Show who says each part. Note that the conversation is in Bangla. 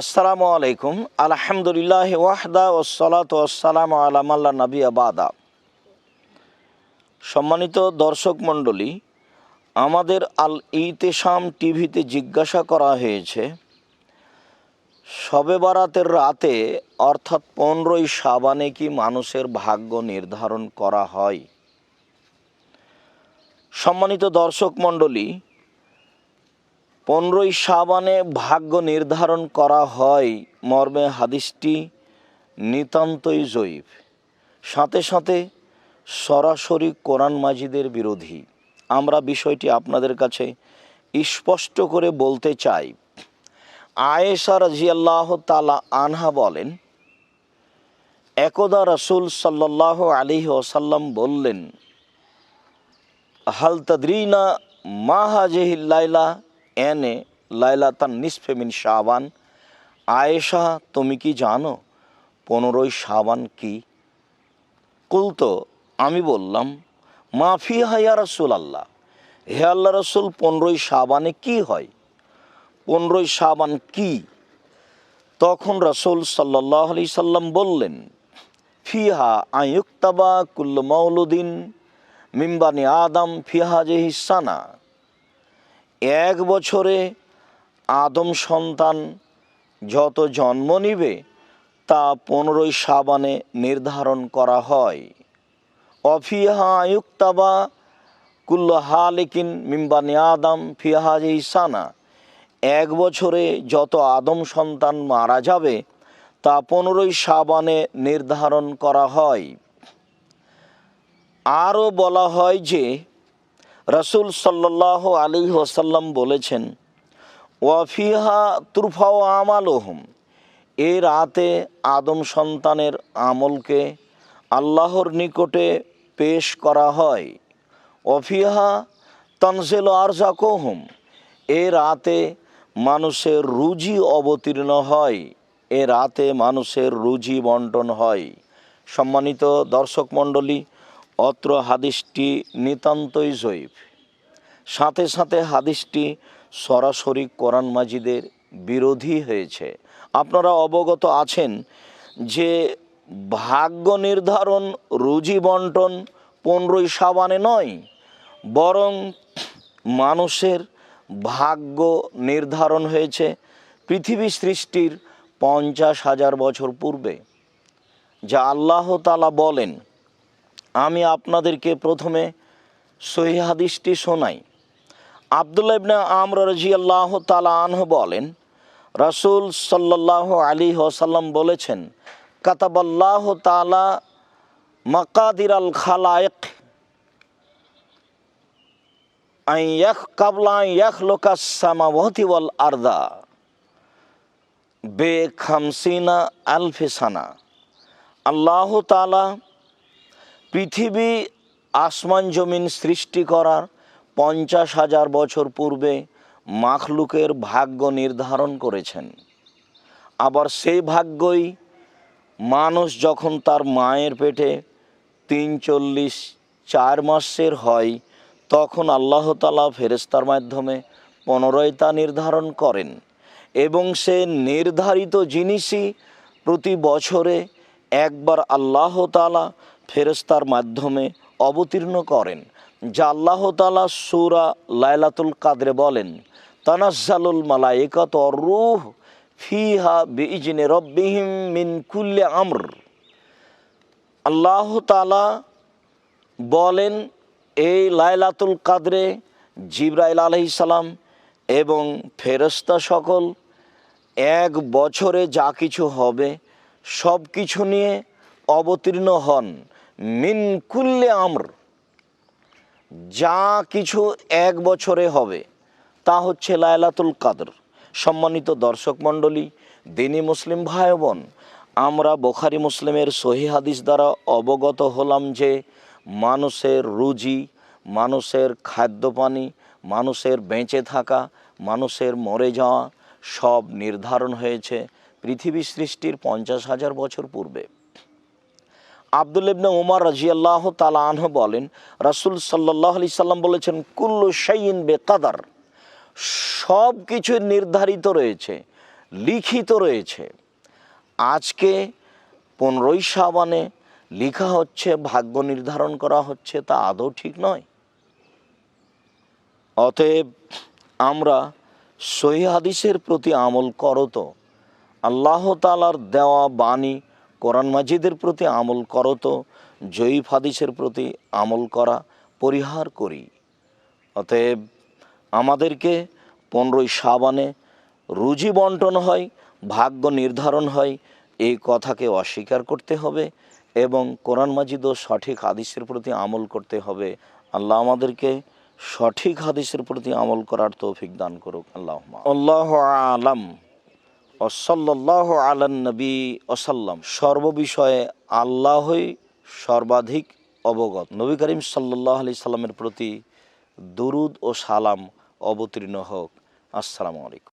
Speaker 1: আসসালামু আলাইকুম। আলহামদুলিল্লাহ ওয়াহদা ওসালাত ওসালাম আলামাল্লা নবী আবাদা সম্মানিত দর্শক মণ্ডলী, আমাদের আল ইতেশাম টিভিতে জিজ্ঞাসা করা হয়েছে, শবে বারাতের রাতে, অর্থাৎ পনেরোই সাবানে কি মানুষের ভাগ্য নির্ধারণ করা হয়? সম্মানিত দর্শক মণ্ডলী পনেরোই সাবানে ভাগ্য নির্ধারণ করা হয়। মর্মে হাদিসটি নিতান্তই জৈব সাথে সাথে সরাসরি কোরআন মাজিদের বিরোধী। আমরা বিষয়টি আপনাদের কাছে স্পষ্ট করে বলতে চাই। আয়েশা রাজিয়াল্লাহ তালা আনহা বলেন, একদা রসুল সাল্লাহ আলী ওসাল্লাম বললেন, হাল তদ্রিনা এনে লাইলা তার নিসফেমিন শাবান। আয়েশা, তুমি কি জানো পনেরোই শাবান কি? কুলতো, আমি বললাম মাফি হাইয়া রসুল আল্লাহ হে আল্লাহ রসুল, পনেরোই শাবানে কি হয়? পনেরোই শাবান কি? তখন রসুল সাল্লাহ আলি সাল্লাম বললেন, ফিহা আয়ুক্তাবা কুল্ল মৌলুদ্দিন মিম্বানি আদম ফিহা জেহিসানা এক বছরে আদম সন্তান যত জন্ম নিবে, তা পনেরোই সাবানে নির্ধারণ করা হয়। অফিহা আয়ুক্তাবা কুল্ল হালিকিন মিম্বানি আদম ফিহা ইসানা এক বছরে যত আদম সন্তান মারা যাবে, তা পনেরোই সাবানে নির্ধারণ করা হয়। আরও বলা হয় যে রসুল সাল্লাহ আলী ওসাল্লাম বলেছেন ওয়াফিহা তুরফাও আমালহম এ রাতে আদম সন্তানের আমলকে আল্লাহর নিকটে পেশ করা হয়। অফিহা তনজেল আরজাকোহম এ রাতে মানুষের রুজি অবতীর্ণ হয়। এ রাতে মানুষের রুজি বন্টন হয়। সম্মানিত দর্শক মণ্ডলী অত্র হাদিসটি নিতান্তই জৈব সাথে সাথে হাদিসটি সরাসরি কোরআন মাজিদের বিরোধী হয়েছে। আপনারা অবগত আছেন যে ভাগ্য নির্ধারণ, রুজি বন্টন পনেরোই সাবানে নয়, বরং মানুষের ভাগ্য নির্ধারণ হয়েছে পৃথিবী সৃষ্টির পঞ্চাশ হাজার বছর পূর্বে, যা আল্লাহ তালা বলেন আমি আপনাদেরকে প্রথমে সহি হাদিসটি শোনাই। আবদুল্লাহ ইবনে আমর রাজি তালা আনহ বলেন, রাসুল সাল্লাহ আলী ওসাল্লাম বলেছেন, কাতাবাল্লাহ তালা মাকাদির আল খালায়েক আইয়াখ কাবলা ইয়াখ লোকাস ওয়াল আর্দা বে খামসিনা আলফেসানা। আল্লাহ তালা পৃথিবী আসমান জমিন সৃষ্টি করার পঞ্চাশ হাজার বছর পূর্বে মাখলুকের ভাগ্য নির্ধারণ করেছেন। আবার সেই ভাগ্যই মানুষ যখন তার মায়ের পেটে তিন চল্লিশ চার মাসের হয়, তখন আল্লাহ তালা ফেরেস্তার মাধ্যমে পুনরায় তা নির্ধারণ করেন এবং সে নির্ধারিত জিনিসই প্রতি বছরে একবার আল্লাহ তালা ফেরেস্তার মাধ্যমে অবতীর্ণ করেন, যা আল্লাহ তালা সুরা লাইলাতুল কাদরে বলেন, তানাজ্জালুল মালাইকাত রুহ ফিহা বিজনে রব্বিহিম মিন কুল্লে আমর। আল্লাহ তালা বলেন, এই লাইলাতুল কাদরে জিব্রাইল আলহি সালাম এবং ফেরস্তা সকল এক বছরে যা কিছু হবে সব কিছু নিয়ে অবতীর্ণ হন। মিন কুল্লে আমর, যা কিছু এক বছরে হবে, তা হচ্ছে লায়লাতুল কাদর। সম্মানিত দর্শক মণ্ডলী, দিনী মুসলিম ভাই বোন আমরা বোখারি মুসলিমের সহি হাদিস দ্বারা অবগত হলাম যে মানুষের রুজি, মানুষের খাদ্যপানি, মানুষের বেঁচে থাকা, মানুষের মরে যাওয়া সব নির্ধারণ হয়েছে পৃথিবী সৃষ্টির পঞ্চাশ হাজার বছর পূর্বে। আবদুল ইবনে উমার রাজিয়াল্লাহ তালা আনহ বলেন, রাসুল সাল্লাহ আলি সাল্লাম বলেছেন, কুল্লু শাইন বে কাদার সব কিছু নির্ধারিত রয়েছে, লিখিত রয়েছে। আজকে পনেরোই সাবানে লিখা হচ্ছে, ভাগ্য নির্ধারণ করা হচ্ছে, তা আদৌ ঠিক নয়। অতএব আমরা সহি হাদিসের প্রতি আমল করো তো। আল্লাহ তালার দেওয়া বাণী কোরআন মাজিদের প্রতি আমল করো তো, জয়ীফ হাদিসের প্রতি আমল করা, পরিহার করি। অতএব আমাদেরকে পনেরোই সাবানে রুজি বন্টন হয়, ভাগ্য নির্ধারণ হয়, এই কথাকে অস্বীকার করতে হবে এবং কোরআন মাজিদ ও সঠিক হাদিসের প্রতি আমল করতে হবে। আল্লাহ আমাদেরকে সঠিক হাদিসের প্রতি আমল করার তৌফিক দান করুক। আল্লাহ আল্লাহ আলাম। ওসল্লাহ আলান্নবী অসাল্লাম সর্ববিষয়ে আল্লাহই সর্বাধিক অবগত। নবী করিম সাল্লাহ আলি সাল্লামের প্রতি দুরুদ ও সালাম অবতীর্ণ হোক। আসসালামু আলাইকুম।